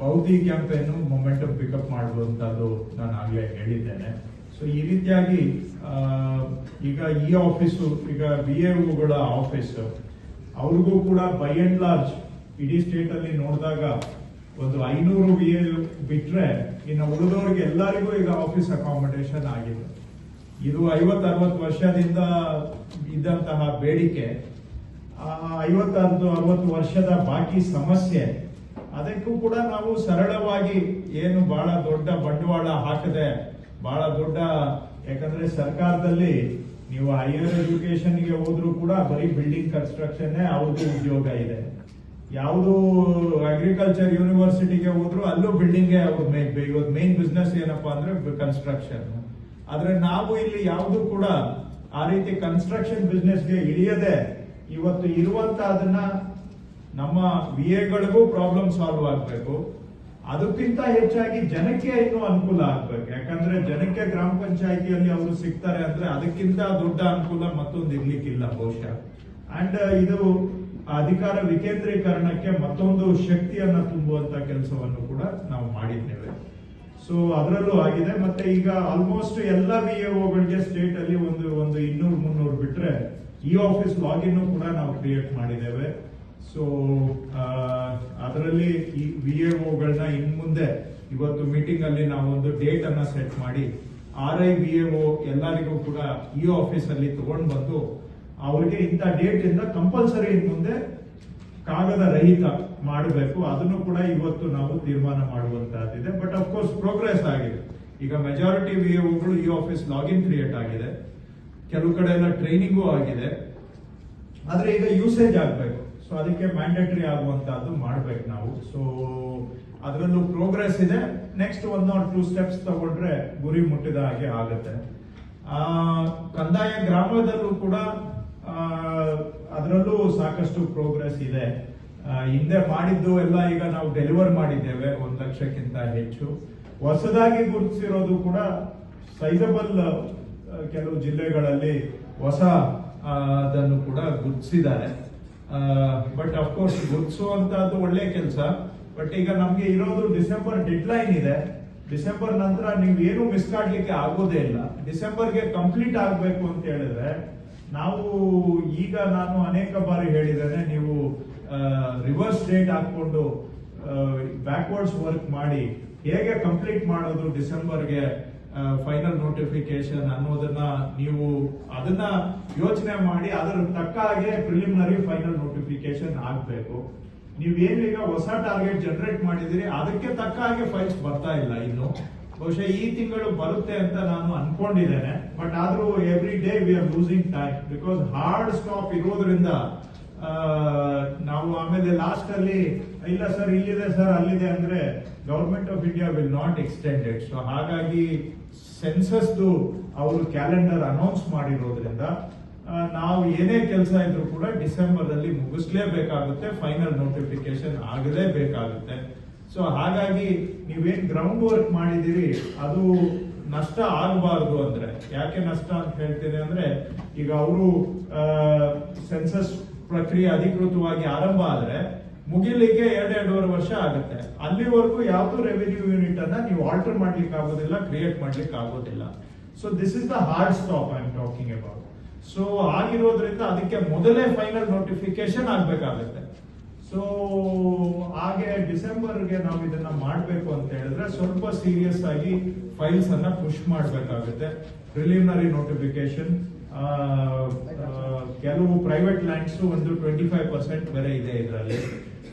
ಪೌತಿ campaign momentum pickup ಮಾಡುವಂತದ್ದು ನಾನು ಆಗಲೇ ಹೇಳಿದ್ದೇನೆ. ಸೊ ಈ ರೀತಿಯಾಗಿ ಈಗ ಈ ಆಫೀಸು ಈಗ ಬಿ ಎಗಳ ಆಫೀಸ್ ಅವ್ರಿಗೂ ಕೂಡ ಬೈ ಅಂಡ್ ಲಾರ್ಜ್ ಇಡೀ ಸ್ಟೇಟ್ ಅಲ್ಲಿ ನೋಡಿದಾಗ ಒಂದು ಐನೂರು ಬಿ ಎ ಬಿಟ್ರೆ ಇನ್ನು ಉಳಿದವ್ರಿಗೆ ಎಲ್ಲರಿಗೂ ಈಗ ಆಫೀಸ್ ಅಕಾಮಡೇಷನ್ ಆಗಿದೆ. ಇದು ಐವತ್ ಅರವತ್ತು ವರ್ಷದಿಂದ ಇದ್ದಂತಹ ಬೇಡಿಕೆ. ಐವತ್ತಾರು ಅರವತ್ತು ವರ್ಷದ ಬಾಕಿ ಸಮಸ್ಯೆ ಅದಕ್ಕೂ ಕೂಡ ನಾವು ಸರಳವಾಗಿ ಏನು ಬಹಳ ದೊಡ್ಡ ಬಂಡವಾಳ ಹಾಕದೆ, ಬಹಳ ದೊಡ್ಡ, ಯಾಕಂದ್ರೆ ಸರ್ಕಾರದಲ್ಲಿ ನೀವು ಹೈಯರ್ ಎಜುಕೇಶನ್ಗೆ ಹೋದ್ರೂ ಕೂಡ ಬರೀ ಬಿಲ್ಡಿಂಗ್ ಕನ್ಸ್ಟ್ರಕ್ಷನ್ ಅವ್ರದ್ದು ಉದ್ಯೋಗ ಇದೆ. ಯಾವುದು ಅಗ್ರಿಕಲ್ಚರ್ ಯೂನಿವರ್ಸಿಟಿಗೆ ಹೋದ್ರು ಅಲ್ಲೂ ಬಿಲ್ಡಿಂಗ್ ಇವತ್ತು ಮೇನ್ ಬಿಸ್ನೆಸ್ ಏನಪ್ಪಾ ಅಂದ್ರೆ ಕನ್ಸ್ಟ್ರಕ್ಷನ್ ಆದ್ರೆ ನಾವು ಇಲ್ಲಿ ಯಾವುದು ಕೂಡ ಆ ರೀತಿ ಕನ್ಸ್ಟ್ರಕ್ಷನ್ ಬಿಸ್ನೆಸ್ಗೆ ಇಳಿಯದೆ, ಇವತ್ತು ಇರುವಂತ ಅದನ್ನ ನಮ್ಮ ವಿ ಎಗಳಿಗೂ ಪ್ರಾಬ್ಲಮ್ ಸಾಲ್ವ್ ಆಗಬೇಕು. ಅದಕ್ಕಿಂತ ಹೆಚ್ಚಾಗಿ ಜನಕ್ಕೆ ಇನ್ನೂ ಅನುಕೂಲ ಆಗ್ಬೇಕು. ಯಾಕಂದ್ರೆ ಜನಕ್ಕೆ ಗ್ರಾಮ ಪಂಚಾಯಿತಿಯಲ್ಲಿ ಅವರು ಸಿಗ್ತಾರೆ ಅಂದ್ರೆ ಅದಕ್ಕಿಂತ ದೊಡ್ಡ ಅನುಕೂಲ ಮತ್ತೊಂದು ಇರ್ಲಿಕ್ಕಿಲ್ಲ ಬಹುಶಃ. ಅಂಡ್ ಇದು ಅಧಿಕಾರ ವಿಕೇಂದ್ರೀಕರಣಕ್ಕೆ ಮತ್ತೊಂದು ಶಕ್ತಿಯನ್ನ ತುಂಬುವಂತ ಕೆಲಸವನ್ನು ಕೂಡ ನಾವು ಮಾಡಿದ್ದೇವೆ. ಸೊ ಅದರಲ್ಲೂ ಆಗಿದೆ. ಮತ್ತೆ ಈಗ ಆಲ್ಮೋಸ್ಟ್ ಎಲ್ಲ ವಿ ಎಗಳಿಗೆ ಸ್ಟೇಟ್ ಅಲ್ಲಿ ಒಂದು ಒಂದು ಇನ್ನೂರು ಮುನ್ನೂರು ಬಿಟ್ರೆ ಈ ಆಫೀಸ್ ಲಾಗಿನ್ ಕೂಡ ನಾವು ಕ್ರಿಯೇಟ್ ಮಾಡಿದ್ದೇವೆ. ಸೊ ಅದರಲ್ಲಿ ಈ ವಿ ಓಗಳನ್ನ ಇನ್ ಮುಂದೆ ಇವತ್ತು ಮೀಟಿಂಗ್ ಅಲ್ಲಿ ನಾವು ಒಂದು ಡೇಟ್ ಅನ್ನ ಸೆಟ್ ಮಾಡಿ ಆರ್ ಐ ವಿ ಎಲ್ಲರಿಗೂ ಕೂಡ ಇ ಆಫೀಸ್ ಅಲ್ಲಿ ತಗೊಂಡ್ ಬಂದು ಅವರಿಗೆ ಇಂಥ ಡೇಟ್ ಇಂದ ಕಂಪಲ್ಸರಿ ಇನ್ ಮುಂದೆ ಕಾಗದ ರಹಿತ ಮಾಡಬೇಕು. ಅದನ್ನು ಕೂಡ ಇವತ್ತು ನಾವು ತೀರ್ಮಾನ ಮಾಡುವಂತಹದ್ದಿದೆ. ಬಟ್ ಅಫ್ಕೋರ್ಸ್ ಪ್ರೋಗ್ರೆಸ್ ಆಗಿದೆ. ಈಗ ಮೆಜಾರಿಟಿ ವಿ ಗಳು ಇ ಆಫೀಸ್ ಲಾಗಿನ್ ಕ್ರಿಯೇಟ್ ಆಗಿದೆ. ಕೆಲವು ಕಡೆ ಎಲ್ಲ ಟ್ರೈನಿಂಗು ಆಗಿದೆ. ಆದ್ರೆ ಈಗ ಯೂಸೇಜ್ ಆಗ್ಬೇಕು. ಸೊ ಅದಕ್ಕೆ ಮ್ಯಾಂಡೇಟರಿ ಆಗುವಂತಹದ್ದು ಮಾಡ್ಬೇಕು ನಾವು. ಸೊ ಅದರಲ್ಲೂ ಪ್ರೋಗ್ರೆಸ್ ಇದೆ. Next one or two steps ತಗೊಂಡ್ರೆ ಗುರಿ ಮುಟ್ಟಿದ ಹಾಗೆ ಆಗುತ್ತೆ. ಕಂದಾಯ ಗ್ರಾಮದಲ್ಲೂ ಕೂಡ ಅದರಲ್ಲೂ ಸಾಕಷ್ಟು ಪ್ರೋಗ್ರೆಸ್ ಇದೆ. ಹಿಂದೆ ಮಾಡಿದ್ದು ಎಲ್ಲ ಈಗ ನಾವು ಡೆಲಿವರ್ ಮಾಡಿದ್ದೇವೆ ಒಂದು ಲಕ್ಷಕ್ಕಿಂತ ಹೆಚ್ಚು. ಹೊಸದಾಗಿ ಗುರುತಿಸಿರೋದು ಕೂಡ ಸೈಜಬಲ್ ಕೆಲವು ಜಿಲ್ಲೆಗಳಲ್ಲಿ ಹೊಸ ಅದನ್ನು ಕೂಡ ಗುರುತಿಸಿದ್ದಾರೆ. ಬಟ್ ಅಫ್ಕೋರ್ಸ್ ಗುರುತಿಸುವಂತಹದ್ದು ಒಳ್ಳೆ ಕೆಲಸ. ಬಟ್ ಈಗ ನಮಗೆ ಇರೋದು ಡಿಸೆಂಬರ್ ಡೆಡ್ ಲೈನ್ ಇದೆ. ಡಿಸೆಂಬರ್ ನಂತರ ನೀವು ಏನು ಮಿಸ್ ಮಾಡ್ಲಿಕ್ಕೆ ಆಗೋದೇ ಇಲ್ಲ. ಡಿಸೆಂಬರ್ಗೆ ಕಂಪ್ಲೀಟ್ ಆಗಬೇಕು ಅಂತ ಹೇಳಿದ್ರೆ, ನಾವು ಈಗ ನಾನು ಅನೇಕ ಬಾರಿ ಹೇಳಿದ್ದೇನೆ, ನೀವು ರಿವರ್ಸ್ ಡೇಟ್ ಹಾಕೊಂಡು ಬ್ಯಾಕ್ವರ್ಡ್ಸ್ ವರ್ಕ್ ಮಾಡಿ, ಹೇಗೆ ಕಂಪ್ಲೀಟ್ ಮಾಡೋದು ಡಿಸೆಂಬರ್ಗೆ ಫೈನಲ್ ನೋಟಿಫಿಕೇಶನ್ ಅನ್ನೋದನ್ನ ನೀವು ಅದನ್ನ ಯೋಚನೆ ಮಾಡಿ ಅದರ ತಕ್ಕ ಹಾಗೆ ಪ್ರಿಲಿಮಿನರಿ ಫೈನಲ್ ನೋಟಿಫಿಕೇಶನ್ ಆಗ್ಬೇಕು. ನೀವೇನು ಈಗ ಹೊಸ ಟಾರ್ಗೆಟ್ ಜನರೇಟ್ ಮಾಡಿದಿರಿ, ಅದಕ್ಕೆ ತಕ್ಕ ಹಾಗೆ ಫೈಲ್ಸ್ ಬರ್ತಾ ಇಲ್ಲ ಇನ್ನು. ಬಹುಶಃ ಈ ತಿಂಗಳು ಬರುತ್ತೆ ಅಂತ ನಾನು ಅನ್ಕೊಂಡಿದ್ದೇನೆ ಬಟ್ ಆದ್ರೂ every day we are losing time because hard stop ಇರೋದ್ರಿಂದ ನಾವು ಆಮೇಲೆ ಲಾಸ್ಟ್ ಅಲ್ಲಿ, ಇಲ್ಲ ಸರ್ ಇಲ್ಲಿದೆ ಸರ್ ಅಲ್ಲಿದೆ ಅಂದ್ರೆ government of India will not extended so ಹಾಗಾಗಿ ಸೆನ್ಸಸ್ ಅವರು ಕ್ಯಾಲೆಂಡರ್ ಅನೌನ್ಸ್ ಮಾಡಿರೋದ್ರಿಂದ ನಾವು ಏನೇ ಕೆಲಸ ಇದ್ರೂ ಕೂಡ ಡಿಸೆಂಬರ್ ಅಲ್ಲಿ ಮುಗಿಸ್ಲೇಬೇಕಾಗುತ್ತೆ ಫೈನಲ್ ನೋಟಿಫಿಕೇಶನ್ ಆಗಲೇಬೇಕಾಗುತ್ತೆ. ಸೊ ಹಾಗಾಗಿ ನೀವೇನ್ ಗ್ರೌಂಡ್ ವರ್ಕ್ ಮಾಡಿದಿರಿ ಅದು ನಷ್ಟ ಆಗಬಾರದು ಅಂದ್ರೆ. ಯಾಕೆ ನಷ್ಟ ಅಂತ ಹೇಳ್ತೀನಿ ಅಂದ್ರೆ, ಈಗ ಅವರು ಸೆನ್ಸಸ್ ಪ್ರಕ್ರಿಯೆ ಅಧಿಕೃತವಾಗಿ ಆರಂಭ ಆದ್ರೆ ಮುಗಿಲಿಕ್ಕೆ ಎರಡೆರಡೂವರೆ ವರ್ಷ ಆಗುತ್ತೆ. ಅಲ್ಲಿವರೆಗೂ ಯಾವ್ದು ರೆವಿನ್ಯೂ ಯೂನಿಟ್ ಅನ್ನ ನೀವು ಆಲ್ಟರ್ ಮಾಡ್ಲಿಕ್ಕೆ ಆಗೋದಿಲ್ಲ ಕ್ರಿಯೇಟ್ ಮಾಡ್ಲಿಕ್ಕೆ ಆಗೋದಿಲ್ಲ. So this is the hard stop I am talking about so ಆಗಿರೋದ್ರಿಂದ ಅದಕ್ಕೆ ಮೊದಲೇ ಫೈನಲ್ ನೋಟಿಫಿಕೇಶನ್ ಆಗ್ಬೇಕಾಗುತ್ತೆ. ಸೊ ಹಾಗೆ ಡಿಸೆಂಬರ್ಗೆ ನಾವು ಇದನ್ನ ಮಾಡಬೇಕು ಅಂತ ಹೇಳಿದ್ರೆ ಸ್ವಲ್ಪ ಸೀರಿಯಸ್ ಆಗಿ ಫೈಲ್ಸ್ ಅನ್ನ ಪುಷ್ ಮಾಡಬೇಕಾಗುತ್ತೆ. ಪ್ರಿಲಿಮಿನರಿ ನೋಟಿಫಿಕೇಶನ್ ಕೆಲವು ಪ್ರೈವೇಟ್ ಲ್ಯಾಂಡ್ಸ್ ಒಂದು ಟ್ವೆಂಟಿ ಫೈವ್ ಪರ್ಸೆಂಟ್ ಬೇರೆ ಇದೆ ಇದರಲ್ಲಿ.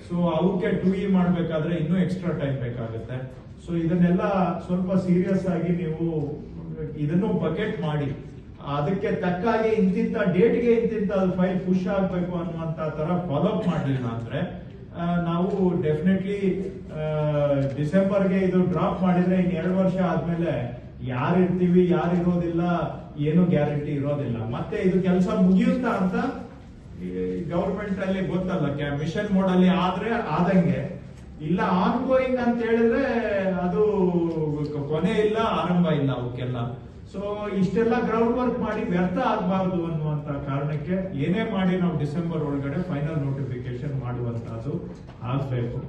ಸೊ ಅವಕ್ಕೆ ಟೂ ಇ ಮಾಡಬೇಕಾದ್ರೆ ಇನ್ನೂ ಎಕ್ಸ್ಟ್ರಾ ಟೈಮ್ ಬೇಕಾಗುತ್ತೆ. ಸೊ ಇದನ್ನೆಲ್ಲ ಸ್ವಲ್ಪ ಸೀರಿಯಸ್ ಆಗಿ ನೀವು ಇದನ್ನು ಬಕೆಟ್ ಮಾಡಿ. ಅದಕ್ಕೆ ತಕ್ಕ ಹಾಗೆ ಇಂತಿಂತ ಡೇಟ್ಗೆ ಇಂತಿಂತ ಫೈಲ್ ಪುಷ್ ಆಗಬೇಕು ಅನ್ನುವಂತ ತರ ಫಾಲೋ ಅಪ್ ಮಾಡಲಿಲ್ಲ ಅಂದ್ರೆ ನಾವು ಡೆಫಿನೆಟ್ಲಿ ಡಿಸೆಂಬರ್ಗೆ ಇದು ಡ್ರಾಪ್ ಮಾಡಿದ್ರೆ ಇನ್ನು ಎರಡು ವರ್ಷ ಆದ್ಮೇಲೆ ಯಾರು ಇರ್ತೀವಿ, ಯಾರು ಇರೋದಿಲ್ಲ, ಏನು ಗ್ಯಾರಂಟಿ ಇರೋದಿಲ್ಲ. ಮತ್ತೆ ಇದು ಕೆಲಸ ಮುಗಿಯುತ್ತಾ ಅಂತ ಗವರ್ಮೆಂಟ್ ಅಲ್ಲಿ ಗೊತ್ತಲ್ಲ. ಮಿಷನ್ ಮೋಡ್ ಅಲ್ಲಿ ಆದ್ರೆ ಆದಂಗೆ. ಇಲ್ಲ ಆನ್ ಗೋಯಿಂಗ್ ಅಂತ ಹೇಳಿದ್ರೆ ಅದು ಕೊನೆ ಇಲ್ಲ, ಆರಂಭ ಇಲ್ಲ ಅವಕ್ಕೆಲ್ಲ. ಸೊ ಇಷ್ಟೆಲ್ಲ ಗ್ರೌಂಡ್ ವರ್ಕ್ ಮಾಡಿ ವ್ಯರ್ಥ ಆಗಬಾರದು ಅನ್ನುವಂತ ಕಾರಣಕ್ಕೆ ಏನೇ ಮಾಡಿ ನಾವು ಡಿಸೆಂಬರ್ ಒಳಗಡೆ ಫೈನಲ್ ನೋಟಿಫಿಕೇಶನ್ ಮಾಡುವಂತಹದ್ದು ಆಗ್ಬೇಕು.